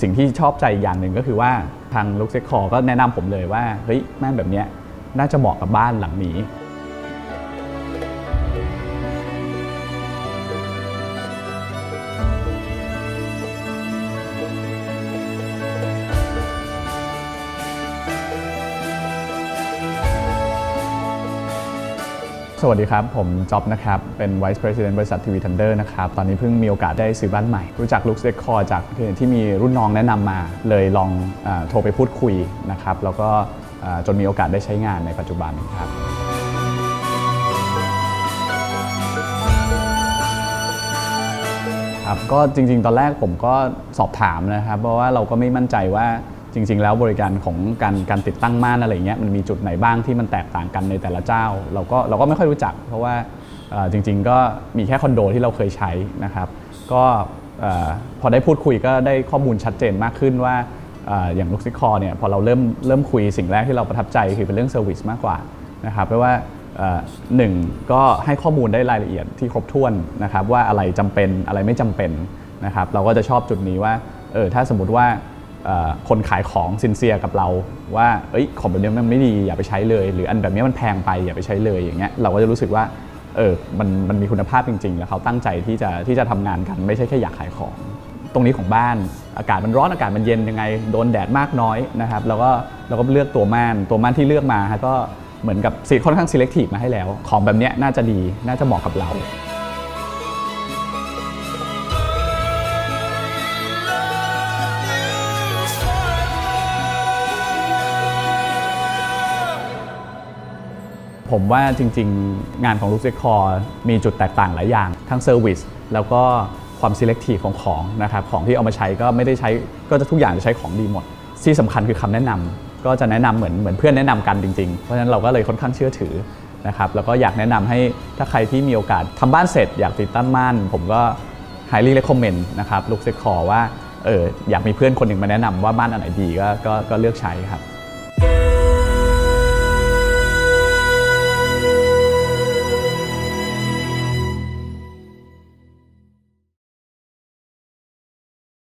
สิ่งที่ชอบใจอีกอย่างหนึ่งก็คือว่าทางลูกเซ็กคอก็แนะนำผมเลยว่าเฮ้ยแม่นแบบนี้น่าจะเหมาะกับบ้านหลังนี้ สวัสดีครับ ผมจ็อบนะครับ เป็น Vice President บริษัททีวีทันเดอร์นะครับ ตอนนี้เพิ่งมีโอกาสได้ซื้อบ้านใหม่ รู้จัก Lux Decor จากที่มีรุ่นน้องแนะนำมา เลยลองอโทรไปพูดคุยนะครับ แล้วก็จนมีโอกาสได้ใช้งานในปัจจุบันครับครับก็จริง ๆ ตอนแรกผมก็สอบถามนะครับ เพราะว่าเราก็ไม่มั่นใจว่า จริง ๆ แล้วบริการของการการติดตั้งม่านอะไรเงี้ยมันมีจุดไหนบ้างที่มันแตกต่างกันในแต่ละเจ้า เราก็เราก็ไม่ค่อยรู้จัก เพราะว่าจริง ๆ ก็มีแค่คอนโดที่เราเคยใช้นะครับ ก็พอได้พูดคุยก็ได้ข้อมูลชัดเจนมากขึ้นว่าออย่างลูกซิคอเนี่ยพอเราเริ่มเริ่มคุยสิ่งแรกที่เราประทับใจคือเป็นเรื่องเซอร์วิสมากกว่านะครับเพราะว่าหนึ่งก็ให้ข้อมูลได้รายละเอียดที่ครบถ้วนนะครับว่าอะไรจำเป็นอะไรไม่จำเป็นนะครับเราก็จะชอบจุดนี้ว่าเออถ้าสมมติว่า คนขายของซินเซียกับเรา ว่าเอ้ยของแบบนี้มันไม่ดีอย่าไปใช้เลย หรืออันแบบนี้มันแพงไปอย่าไปใช้เลยอย่างเงี้ยเราก็จะรู้สึกว่าเออมันมันมีคุณภาพจริง ๆ แล้วเขาตั้งใจที่จะที่จะทำงานกันไม่ใช่แค่อยากขายของ ตรงนี้ของบ้านอากาศมันร้อนอากาศมันเย็นยังไงโดนแดดมากน้อยนะครับแล้วก็เราก็เลือกตัวม่านตัวม่านที่เลือกมาฮะก็เหมือนกับสีค่อนข้าง selective มาให้แล้ว ของแบบนี้น่าจะดีน่าจะเหมาะกับเรา ผมว่าจริง ๆ งานของลูกเซคอร์มีจุดแตกต่างหลายอย่าง ทั้งเซอร์วิสแล้วก็ความ selective ของของนะครับของที่เอามาใช้ก็ไม่ได้ใช้ก็จะทุกอย่างจะใช้ของดีหมด ที่สำคัญคือคำแนะนำก็จะแนะนำเหมือนเหมือนเพื่อนแนะนำกันจริง ๆ เพราะฉะนั้นเราก็เลยค่อนข้างเชื่อถือนะครับแล้วก็อยากแนะนำให้ถ้าใครที่มีโอกาสทำบ้านเสร็จอยากติดตั้งม่าน ผมก็ highly recommend นะครับลูกเซคอร์ว่าเอออยากมีเพื่อนคนหนึ่งมาแนะนำว่าบ้านอันไหนดีก็ก็ก็เลือกใช้ครับ